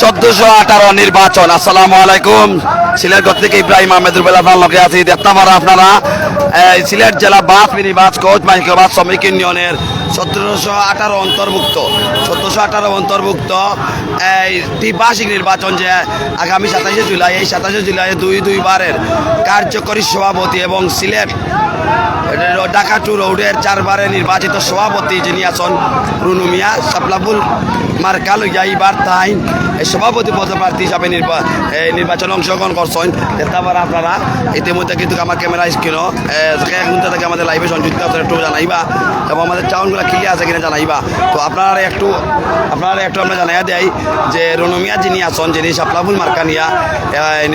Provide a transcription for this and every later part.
চোদ্দশো আঠারো নির্বাচন। আসসালামু আলাইকুম। সিলেট থেকে ইব্রাহিম আহমেদুর বেলা আপনার লোকে আছি দেখতে পারা আপনারা সিলেট জেলা bus, mini bus, coach microbus শ্রমিক ইউনিয়নের সতেরোশো আঠারো অন্তর্ভুক্ত। সতেরোশো আঠারো অন্তর্ভুক্ত এই দ্বিবার্ষিক নির্বাচন যে আগামী সাতাশে জুলাই, এই সাতাশে জুলাই দুই দুইবারের কার্যকরী সভাপতি এবং সিলেট ঢাকা টু রোডের চারবারে নির্বাচিত সভাপতি যিনি আছেন রুনু মিয়া, সাপলাবুল মার্কা লইয়া এইবার তাই সভাপতি পদপ্রার্থী হিসাবে নির্বাচনে অংশগ্রহণ করছেন। দেখতে পারা আপনারা ইতিমধ্যে কিন্তু আমার ক্যামেরা স্ক্রিনও থেকে আমাদের লাইভে সংযুক্ত একটু জানাইবা। এবং আমাদের চাউনগুলো ক্লিয়ার আছে কিনা জানাইবা। তো আপনারা একটু আপনারা একটু আমরা জানাইয়া দেয় যে রুনুমিয়া যিনি আছেন, যিনি সাপলাবুল মার্কা নিয়া এই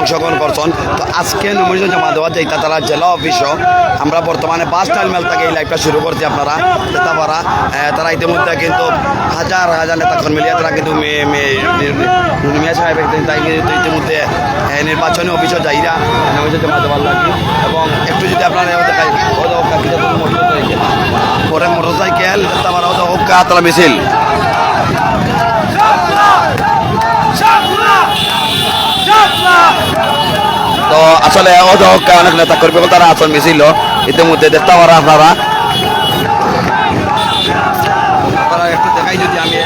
অংশগ্রহণ করছেন, তো আজকে নমিনেশন জমা দেওয়া যাইতা তারা জেলা অফিসও, আমরা বর্তমানে বাস টার্মিনাল থেকে এই লাইভটা শুরু করছি আপনারা পারা তারা ইতিমধ্যে কিন্তু হাজার হাজার নেতা কর্মী লিয়া তারা কিন্তু নির- সাহেব তাই কিন্তু ইতিমধ্যে নির্বাচনী অফিসও যাইরা নমিনেশন জমা দেওয়ার লাগে। এবং একটু যদি আপনারা দেখাই মোটরসাইকেল পরে মোটরসাইকেল দেখতে পারা হতো মিছিল। তো আসলে অযোগ্য অনেক নেতা কর্মী তারা আসন মিছিল ইতিমধ্যে দেখতে পারা আপনারা। একটু দেখাই আমি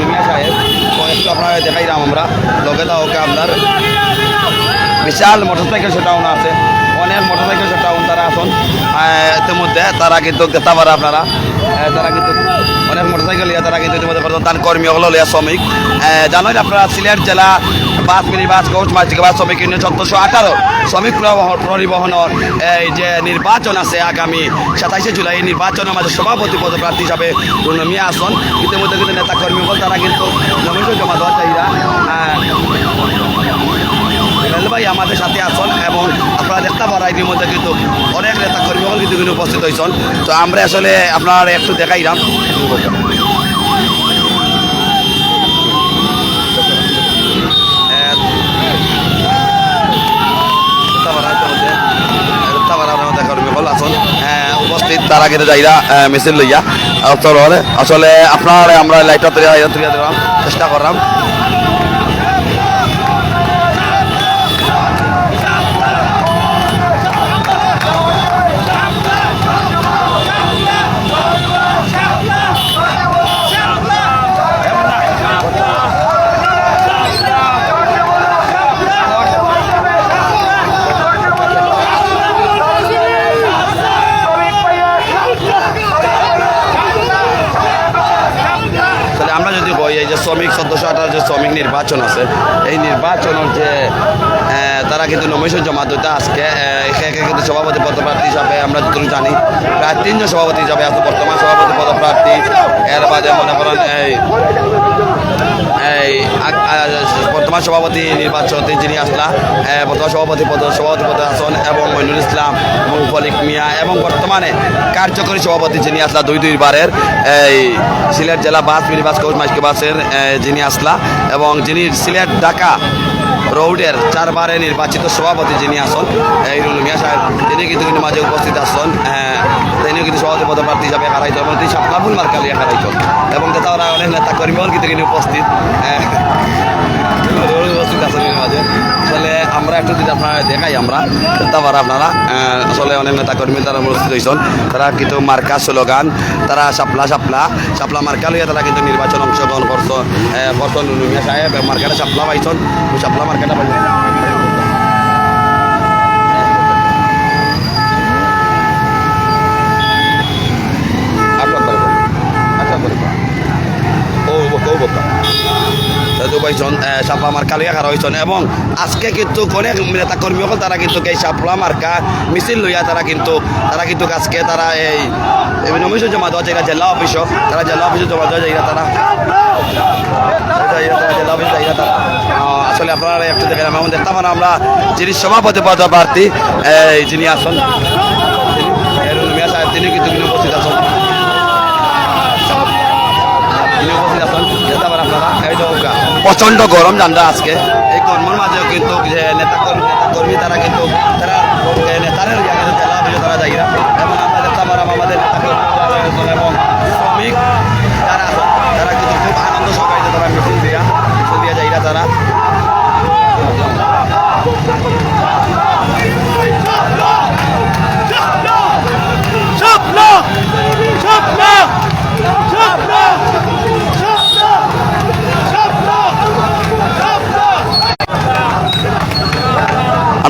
জমা সাহেব একটু আমরা। লগে দাও আপনার বিশাল মোটরসাইকেল শোটাউন আছে অনেক মোটরসাইকেল শোটাউন তারা আসুন ইতিমধ্যে, তারা কিন্তু দেখতে পারে আপনারা তারা কিন্তু অনেক মোটরসাইকেল লিয়া তারা কিন্তু ইতিমধ্যে প্রধান কর্মী হলো লিয়া শ্রমিক। জানেন আপনারা, সিলেট জেলা বাস মিনি বাস কোচ মাঝিক বাস, শ্রমিক ইউনিয়ন চোদ্দশো আঠারো, শ্রমিক পরিবহন- পরিবহনের এই যে নির্বাচন আছে আগামী সাতাইশে জুলাই, এই নির্বাচনের মাঝে সভাপতি পদপ্রার্থী হিসাবে রুনমিয়া আসন। ইতিমধ্যে কিন্তু নেতা কর্মী হল, তারা কিন্তু জমা দেওয়া চাহিদা। রেল ভাই আমাদের সাথে আসন এবং আপনারা দেখতে পারা এটির মধ্যে কিন্তু অনেক নেতা কর্মীও কিন্তু কিন্তু উপস্থিত হয়েছেন। তো আমরা আসলে আপনার একটু দেখাইলাম উপস্থিত, তারা কিন্তু যাইরা লইয়া। আসলে আপনার আমরা লাইটটা তৈরি চেষ্টা করলাম। নির্বাচন আছে। এই নির্বাচনের যে তারা কিন্তু নমেশ জমা দিতে আজকে একে কিন্তু সভাপতি পদপ্রার্থী হিসাবে আমরা যতটুকু জানি, প্রায় তিনজন সভাপতি হিসাবে আছে বর্তমান সভাপতি পদপ্রার্থী। এর বাদে মনে করেন এই বর্তমান সভাপতি নির্বাচন যিনি আসলা বর্তমান সভাপতি পদ, সভাপতি পদে আসন এবং মইনুল ইসলাম এবং ফলিক মিয়া এবং বর্তমানে কার্যকরী সভাপতি যিনি আসলা দুই দুইবারের, এই সিলেট জেলা বাস মিনিবাস কোচ মাইকে বাসের যিনি আসলা এবং যিনি সিলেট ঢাকা রৌডের চারবারে নির্বাচিত সভাপতি যিনি আসন এই রুলু মিয়া সাহেব তিনি কিন্তু কিন্তু মাঝে উপস্থিত আসন তিনিও কিন্তু সভাপতি পদপ্রার্থী হিসাবে হারাইত এবং তিনি সাপলাফুল মার্কালিয়া হারাইত এবং তারা অনেক নেতা কর্মীও কিন্তু উপস্থিত আসলে আমরা একটু যদি আপনারা দেখাই আমরা তারপর আপনারা আসলে অনেক নেতা কর্মী তারা উপস্থিত হয়েছেন। তারা কিন্তু মার্কা স্লোগান, তারা সাপলা সাপলা সাপলা মার্কা লইয়া তারা কিন্তু নির্বাচন অংশগ্রহণ করছ করছেন। নুমিয়া সাহেব, মার্কাটা সাপলা পাইছেন। সাপলা মার্কাটা পাইছেন আপনার বাড়ি কোন? আপনার বাড়ি কোন? ও ও বোকা পাইছন সাপলা মার্কা লইয়া খারা হয়েছেন এবং আজকে কিন্তু অনেক নেতা কর্মী সকল তারা কিন্তু এই সাপলা মার্কা মিছিল লইয়া তারা কিন্তু তারা কিন্তু আজকে তারা এই নমিশন জমা দেওয়া জায়গা জেলা অফিসও তারা জেলা অফিসে জমা দেওয়া জায়গা তারা জেলা অফিস জায়গা তারা আসলে আপনারা একটু দেখেন আমরা দেখতাম আমরা যিনি সভাপতি পদপ্রার্থী এই যিনি আসন তিনি কিন্তু প্রচণ্ড গরম জানরা আজকে। এই কর্মের মাঝেও কিন্তু যে নেতা কর্মী নেতা কর্মী তারা কিন্তু তারা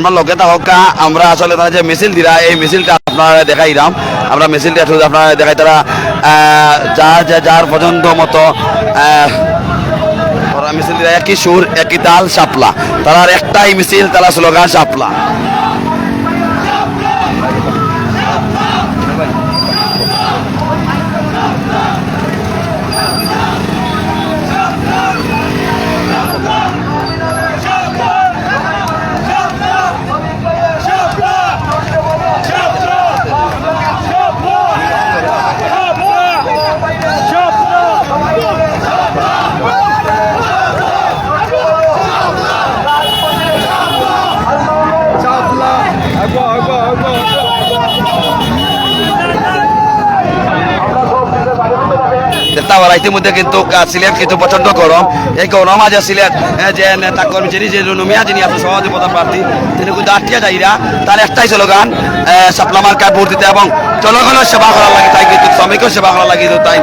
আমরা লগে থাকা আমরা আসলে তারা যে মিছিল দিরা, এই মিছিলটা আপনারা দেখাইলাম আমরা মিছিলটা শুধু আপনারা দেখাই তারা যার যে যার পছন্দ মতো মিছিল দিরা। একই সুর, একই তাল সাপলা তারা একটাই মিছিল, তারা স্লোগান সাপলা তারপর ইতিমধ্যে কিন্তু সিলেট কিন্তু প্রচণ্ড গরম। এই গরম আজ সিলেট যে নেতা কর্মী যিনি, যে রুনুমিয়া যিনি আছে সভাপতি প্রধান প্রার্থী, তিনি কিন্তু আটটিয়া যাইরা তার একটাই স্লোগান সাপ্লামার কার্ড ভোট দিতে এবং জনগণের সেবা করা লাগে তাই কিন্তু, শ্রমিকের সেবা করা লাগে তাই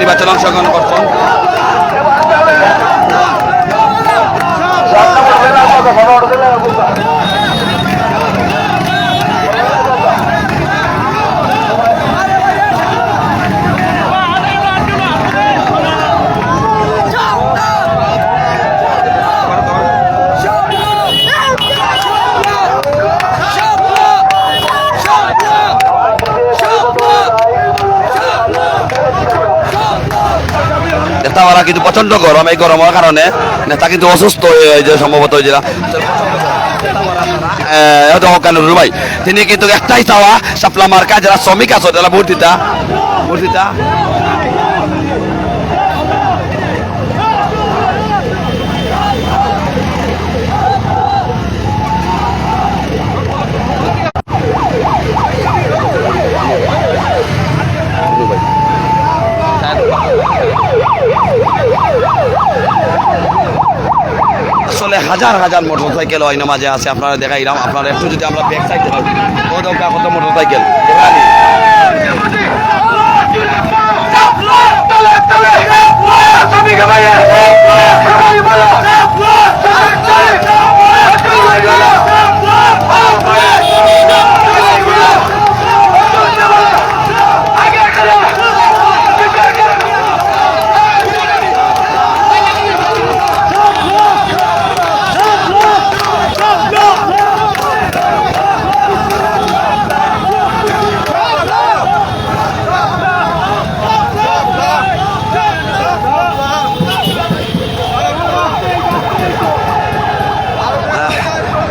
নির্বাচন অংশগ্রহণ করছেন। নেতাওয়ালা কিন্তু প্রচণ্ড গরম, এই গরমের কারণে নেতা কিন্তু অসুস্থ হয়ে যে সম্ভবত হয়েছিল কানুর ভাই তিনি কিন্তু একটাই চাওয়া সাপলা মার্কা যারা শ্রমিক আছে তারা ভোট দিতা ভোট দিতা আসলে হাজার হাজার মোটর সাইকেল ওই মাঝে আছে আপনারা দেখাইলাম আপনারা একটু যদি আমরা ব্যাক সাইড দেখাই ও দরকার কত মোটর সাইকেল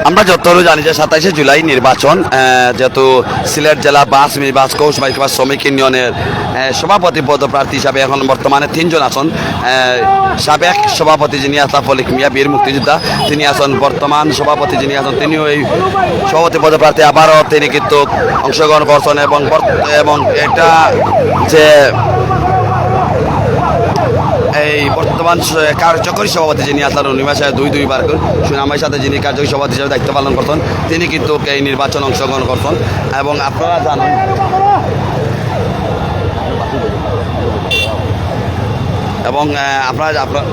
আমরা যতটুকু জানি যে সাতাইশে জুলাই নির্বাচন যেহেতু সিলেট জেলা বাস বাস, কৌশ শ্রমিক ইউনিয়নের সভাপতি পদপ্রার্থী হিসাবে এখন বর্তমানে তিনজন আছেন। সাবেক সভাপতি যিনি আসাফ অলিক মিয়া, বীর মুক্তিযোদ্ধা, তিনি আছেন বর্তমান সভাপতি যিনি আছেন, তিনিও এই সভাপতি পদপ্রার্থী আবারও তিনি কিন্তু অংশগ্রহণ করছেন এবং এবং এটা যে এই বর্তমান কার্যকরী সভাপতি যিনি আছেন সাহেব দুই দুইবার সুনামের সাথে যিনি কার্যকরী সভাপতি হিসেবে দায়িত্ব পালন করতেন, তিনি কিন্তু এই নির্বাচন অংশগ্রহণ করতেন। এবং আপনারা জানেন, এবং আপনারা আপনার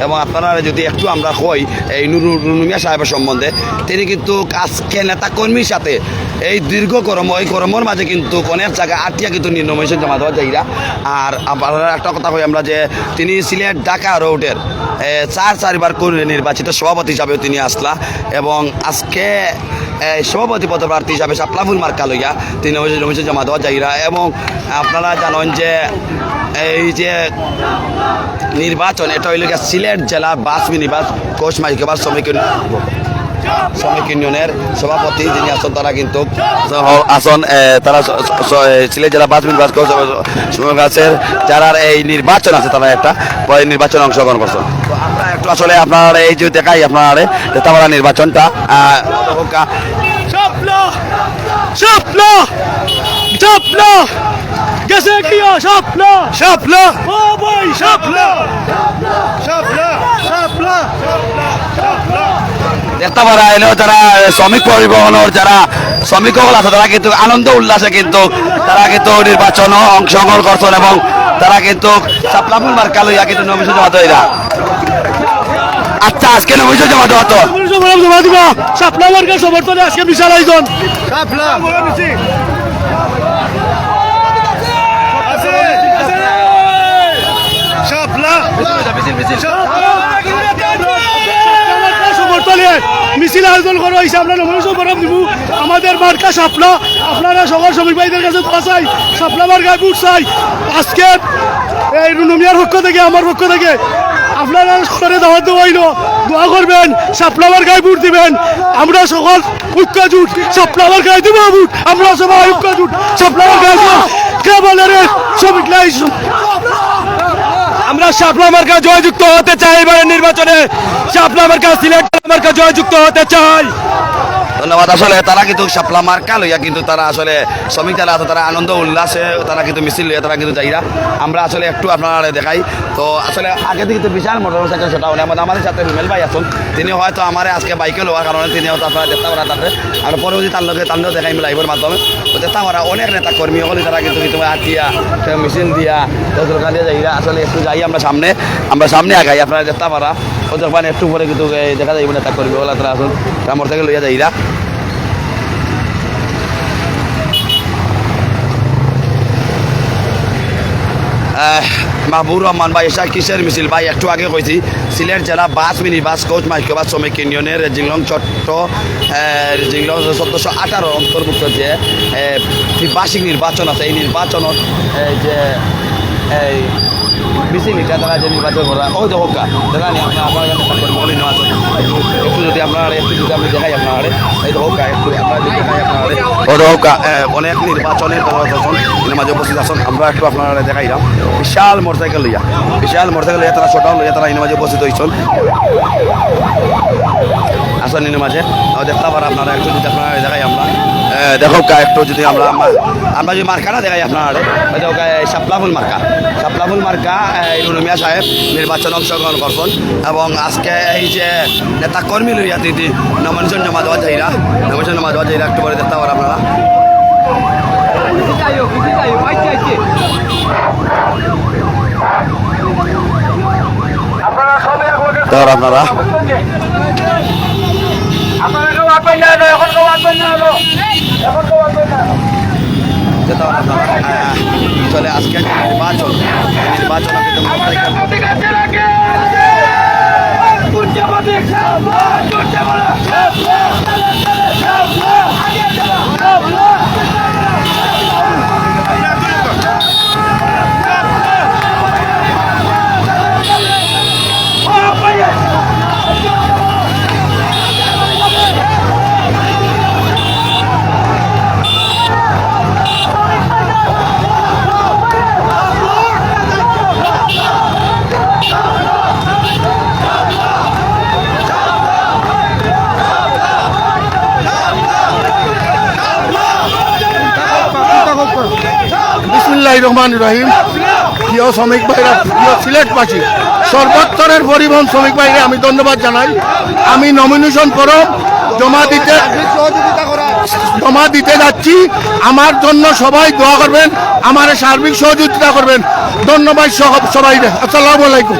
এবং আপনারা যদি একটু আমরা কই, এই নুরু- নুরুমিয়া সাহেবের সম্বন্ধে, তিনি কিন্তু আজকে নেতা কর্মীর সাথে এই দীর্ঘ কর্ম এই কর্মর মাঝে কিন্তু কনের জায়গায় আটিয়া কিন্তু নির্নমেশন জমা দেওয়া যাইরা আর আপনারা একটা কথা কই আমরা যে, তিনি সিলেট ঢাকা রোডের চার চারবার করে নির্বাচিত সভাপতি হিসাবেও তিনি আসলা। এবং আজকে সভাপতি পদপ্রার্থী হিসাবে সাপলাফুল মার্কা তিনি নমিশন জমা দেওয়া যাইরা এবং আপনারা জানেন যে এই যে নির্বাচন, এটা হইল সিলেট জেলার বাস মিনিবাস কোচ মাইকেবার শ্রমিক শ্রমিক ইউনিয়নের সভাপতি যিনি আছেন, তারা কিন্তু আসন তারা সিলেট জেলা বাস কোচ শ্রমিক বাসের যারা এই নির্বাচন আছে, তারা একটা নির্বাচনে অংশগ্রহণ করছে তো আমরা একটু আসলে আপনার এই যে দেখাই আপনার তারা নির্বাচনটা! Gezekiyor şapla! Şapla! Babay şapla! Şapla! Şapla! Şapla! দেখতে পারা এলেও যারা শ্রমিক পরিবহনের যারা শ্রমিক আছে তারা কিন্তু আনন্দ উল্লাসে কিন্তু তারা কিন্তু নির্বাচন অংশগ্রহণ করছেন এবং তারা কিন্তু সাপলাপুর মার্কা লইয়া কিন্তু জমা তৈরা আচ্ছা আজকে নমিশন জমা দেওয়া তো? জমা দিবা শাপলা মার্কার সমর্থনে আজকে বিশাল আয়োজন সমর্থনে মিছিল আয়োজন করা হয়েছে আমরা ফর্ম দিব আমাদের মার্কা শাপলা আপনারা সকল শ্রমিক কাছে চাই শাপলা মার্কায় বুট চাই আজকে এই রুনমিয়ার পক্ষ থেকে, আমার পক্ষ থেকে আপনারা দোয়া করবেন গায়ে বুট দিবেন। আমরা সকল জুট গায়ে দিব বুট। আমরা সবাই ঐক্য জুট গায়ে দিব। কেবলের শ্রমিক লাই আমরা শাপলা মার্কা জয়যুক্ত হতে চাই এবারের নির্বাচনে। শাপলা মার্কা সিলেট মার্কা জয়যুক্ত হতে চাই। ধন্যবাদ। আসলে তারা কিন্তু সাপলা মার্কা লইয়া কিন্তু তারা আসলে শ্রমিক যারা আছে, তারা আনন্দ উল্লাসে তারা কিন্তু মিছিল লইয়া তারা কিন্তু যাইরা। আমরা আসলে একটু আপনারা দেখাই। তো আসলে আগে থেকে তো বিশাল মোটর সাইকেল সেটা হলে। আমাদের আমাদের সাথে রুমেল ভাই আসুন তিনি হয়তো আমার আজকে বাইকে লওয়ার কারণে তিনি হয়তো আপনারা দেখতে পারা তাতে আর পরবর্তী তার লগে তার দেখাই লাইভের মাধ্যমে। তো দেখতে অনেক নেতা কর্মী হলে তারা কিন্তু কিন্তু আটিয়া মেশিন দিয়া দোকান দিয়ে যাইরা আসলে একটু যাই আমরা সামনে আমরা সামনে আগাই আপনারা দেখতে পারা ওদের মানে একটু পরে কিন্তু দেখা যাইব নেতা কর্মী হলে তারা আসুন মোটর সাইকেল লইয়া যাইরা। আহ, মাহবুর রহমান ভাই এসা কিসের মিছিল? ভাই, একটু আগে কইছি, সিলেট জেলা bus, mini bus, coach microbus শ্রমিক ইউনিয়নের জিংলং চট্ট জিংলং চোদ্দশো আঠারো অন্তর্ভুক্ত যে বার্ষিক নির্বাচন আছে, এই নির্বাচনত যে, এই মিছিল এটা তারা যে নির্বাচন করা ওই তো হোকা আপনার আমার নেওয়া একটু যদি আপনার একটু যদি আমি দেখাই আপনার এই তো একটু আপনার যদি দেখাই আপনার ও তো অনেক নির্বাচনের প্রশাসন এর মাঝে উপস্থিত আছেন, আমরা একটু আপনারা দেখাইলাম। বিশাল মোটরসাইকেল লইয়া, বিশাল মোটরসাইকেল লইয়া তারা ছোটাও লইয়া তারা মাঝে উপস্থিত হয়েছেন আসেন এর মাঝে। দেখতে পারা আপনারা, একটু যদি আপনারা দেখাই আমরা। দেখো একটু যদি আমরা আমরা- যদি মার্কাটা দেখাই আপনারা দেখো সাপলাফুল মার্কা। সাপলাফুল মার্কা ইউনুমিয়া সাহেব নির্বাচন অংশগ্রহণ করছেন এবং আজকে এই যে নেতা কর্মী লইয়া দিদি নমিনেশন জমা দেওয়া যাইরা নমিনেশন জমা দেওয়া যাইরা একটু পরে দেখতে পারা আপনারা। আপনারা। পারেন আপনারা চলে আজকে নির্বাচন নির্বাচন কিন্তু বিসমুল্লাহ রহমান রহিম। প্রিয় শ্রমিক ভাইরা, প্রিয় সিলেটবাসী, সর্বোত্তরের পরিবহন শ্রমিক ভাইরা আমি ধন্যবাদ জানাই। আমি নমিনেশন ফরম জমা দিতে জমা দিতে যাচ্ছি। আমার জন্য সবাই দোয়া করবেন, আমার সার্বিক সহযোগিতা করবেন। ধন্যবাদ সবাই আসসালামু আলাইকুম।